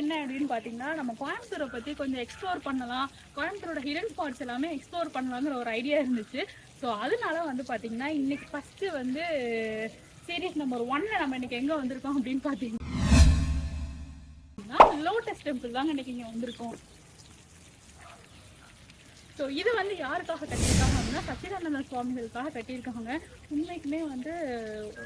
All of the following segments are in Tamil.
என்ன அப்படின்னு பார்த்தீங்கன்னா நம்ம கோயம்புத்தூரை பற்றி கொஞ்சம் எக்ஸ்ப்ளோர் பண்ணலாம். கோயம்புத்தூரோட ஹிடன் ஸ்பாட்ஸ் எல்லாமே எக்ஸ்ப்ளோர் பண்ணலாங்கிற ஒரு ஐடியா இருந்துச்சு. ஸோ அதனால வந்து பார்த்தீங்கன்னா இன்னைக்கு ஃபஸ்ட்டு வந்து சீரியஸ் நம்பர் ஒன்ல நம்ம இன்னைக்கு எங்கே வந்திருக்கோம் அப்படின்னு பார்த்தீங்கன்னா லோட்டஸ் டெம்பிள் தாங்க இன்னைக்கு இங்கே வந்திருக்கோம். ஸோ இது வந்து யாருக்காக கட்டியிருக்காங்க அப்படின்னா சச்சிதானந்த சுவாமிகளுக்காக கட்டியிருக்காங்க உண்மைக்குமே வந்து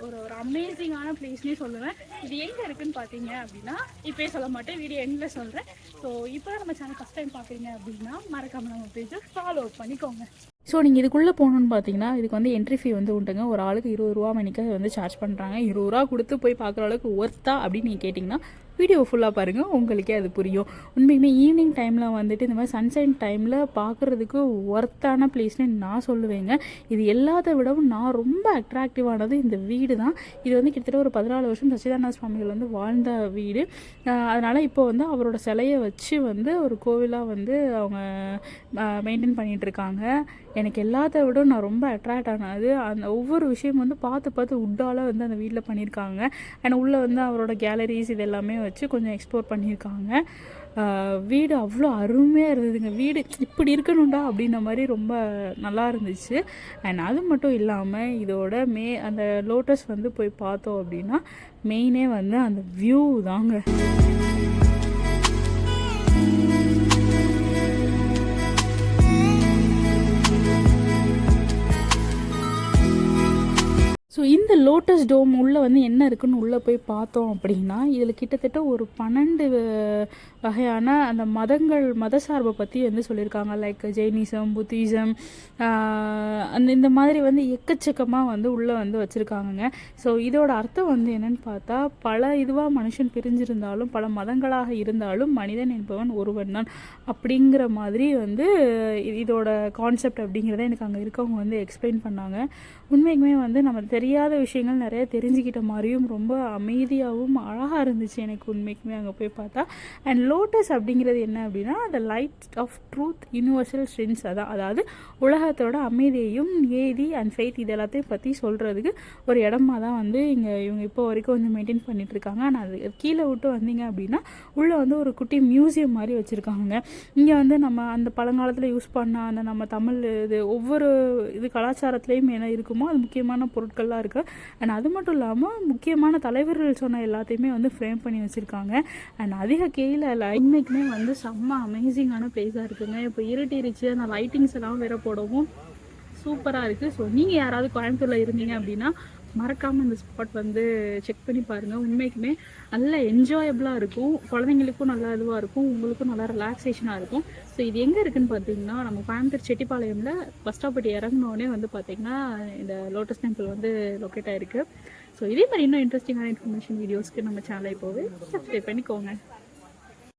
ஒரு ஒரு அமேசிங்கான பிளேஸ்னே சொல்லுவேன். இது எங்கே இருக்குன்னு பார்த்தீங்க அப்படின்னா இப்போயே சொல்ல மாட்டேன் வீடியோ எண்டில் சொல்கிறேன் ஸோ இப்போ நம்ம சேனல் ஃபஸ்ட் டைம் பார்க்குறீங்க அப்படின்னா மறக்காம நம்ம பேஜை ஃபாலோ பண்ணிக்கோங்க. ஸோ நீங்கள் இதுக்குள்ளே போகணுன்னு பார்த்தீங்கன்னா இதுக்கு வந்து என்ட்ரி ஃபீ வந்து உண்டுங்க. ஒரு ஆளுக்கு இருபது ரூபா மணிக்கு வந்து சார்ஜ் பண்ணுறாங்க இருபது ரூபா கொடுத்து போய் பார்க்குற அளவுக்கு ஒர்த்தா அப்படின்னு நீங்கள் கேட்டிங்கன்னா வீடியோ ஃபுல்லாக பாருங்கள் உங்களுக்கே அது புரியும். உண்மையுமே ஈவினிங் டைமில் வந்துட்டு இந்த மாதிரி சன்சைன் டைமில் பார்க்குறதுக்கு ஒர்த்தான பிளேஸ்னு நான் சொல்லுவேங்க. இது எல்லாத்த விடவும் நான் ரொம்ப அட்ராக்டிவானது இந்த வீடு தான். இது வந்து கிட்டத்தட்ட ஒரு பதினாலு வருஷம் சச்சிதானந்த சுவாமிகள் வந்து வாழ்ந்த வீடு. அதனால் இப்போ வந்து அவரோட சிலையை வச்சு வந்து ஒரு கோவிலாக வந்து அவங்க மெயின்டைன் பண்ணிகிட்டு இருக்காங்க எனக்கு எல்லாத்த விட நான் ரொம்ப அட்ராக்ட் ஆனது. அந்த ஒவ்வொரு விஷயம் வந்து பார்த்து பார்த்து உட்டால் வந்து அந்த வீட்டில் பண்ணியிருக்காங்க அண்ட் உள்ளே வந்து அவரோட கேலரிஸ் இது எல்லாமே வச்சு கொஞ்சம் எக்ஸ்ப்ளோர் பண்ணியிருக்காங்க. வீடு அவ்வளோ அருமையாக இருந்ததுங்க. வீடு இப்படி இருக்கணும்டா அப்படின்ற மாதிரி ரொம்ப நல்லா இருந்துச்சு. அண்ட் அது மட்டும் இல்லாமல் இதோட மே அந்த லோட்டஸ் வந்து போய் பார்த்தோம் அப்படின்னா மெயினே வந்து அந்த வியூ தாங்க. ஸோ இந்த லோட்டஸ் டோம் உள்ளே வந்து என்ன இருக்குன்னு உள்ளே போய் பார்த்தோம் அப்படின்னா இதில் கிட்டத்தட்ட ஒரு பன்னெண்டு வகையான அந்த மதங்கள் மத சார்பை பற்றி வந்து சொல்லியிருக்காங்க. லைக் ஜெயினிசம் புத்திசம் அந்த இந்த மாதிரி வந்து எக்கச்சக்கமாக வந்து உள்ளே வந்து வச்சுருக்காங்கங்க. ஸோ இதோட அர்த்தம் வந்து என்னன்னு பார்த்தா பல இதுவாக மனுஷன் பிரிஞ்சிருந்தாலும் பல மதங்களாக இருந்தாலும் மனிதன் என்பவன் ஒருவன் தான் அப்படிங்கிற மாதிரி வந்து இதோட கான்செப்ட் அப்படிங்கிறத எனக்கு அங்கே இருக்கவங்க வந்து எக்ஸ்பிளைன் பண்ணாங்க. உண்மைக்குமே வந்து நம்ம தெரியாத விஷயங்கள் நிறைய தெரிஞ்சுக்கிட்ட மாதிரியும் ரொம்ப அமைதியாகவும் அழகாக இருந்துச்சு எனக்கு உண்மைக்குமே அங்கே போய் பார்த்தா. அண்ட் லோட்டஸ் அப்படிங்கிறது என்ன அப்படின்னா the light of truth universal strength அதான். அதாவது உலகத்தோட அமைதியையும் ஏதி அண்ட் ஃபெய்த் இது எல்லாத்தையும் பற்றி சொல்கிறதுக்கு ஒரு இடமா தான் வந்து இங்கே இவங்க இப்போ வரைக்கும் வந்து மெயின்டைன் பண்ணிட்டு இருக்காங்க. ஆனால் அது கீழே விட்டு வந்தீங்க அப்படின்னா உள்ளே வந்து ஒரு குட்டி மியூசியம் மாதிரி வச்சுருக்காங்க. இங்கே வந்து நம்ம அந்த பழங்காலத்தில் யூஸ் பண்ண அந்த நம்ம தமிழ் இது ஒவ்வொரு இது கலாச்சாரத்துலேயும் என்ன இருக்குமோ அது முக்கியமான பொருட்கள் பொருட்கள்லாம் இருக்குது அண்ட் அது மட்டும் இல்லாமல் முக்கியமான தலைவர்கள் சொன்ன எல்லாத்தையுமே வந்து ஃப்ரேம் பண்ணி வச்சுருக்காங்க. அண்ட் அதிக கீழே இன்னைக்குமே வந்து செம்ம அமேசிங்கான ப்ளேஸாக இருக்குங்க. இப்போ இருட்டிருச்சு அந்த லைட்டிங்ஸ் எல்லாம் வேற போடவும். சூப்பராக இருக்குது ஸோ நீங்கள் யாராவது கோயம்புத்தூரில் இருந்தீங்க அப்படின்னா மறக்காமல் இந்த ஸ்பாட் வந்து செக் பண்ணி பாருங்கள் உண்மைக்குமே நல்ல என்ஜாயபிளாக இருக்கும். குழந்தைங்களுக்கும் நல்லா இதுவாக இருக்கும். உங்களுக்கும் நல்லா ரிலாக்ஸேஷனாக இருக்கும். ஸோ இது எங்கே இருக்குதுன்னு பார்த்தீங்கன்னா நம்ம கோயம்புத்தூர் செட்டிப்பாளையமில் பஸ் ஸ்டாப்பட்டி இறங்கினோடனே வந்து பார்த்திங்கன்னா இந்த லோட்டஸ் டெம்பிள் வந்து லொக்கேட் ஆகிருக்கு ஸோ இதே மாதிரி இன்னும் இன்ட்ரெஸ்டிங்கான இன்ஃபர்மேஷன் வீடியோஸ்க்கு நம்ம சேனலை இப்போவே சப்ஸ்கிரைப் பண்ணிக்கோங்க.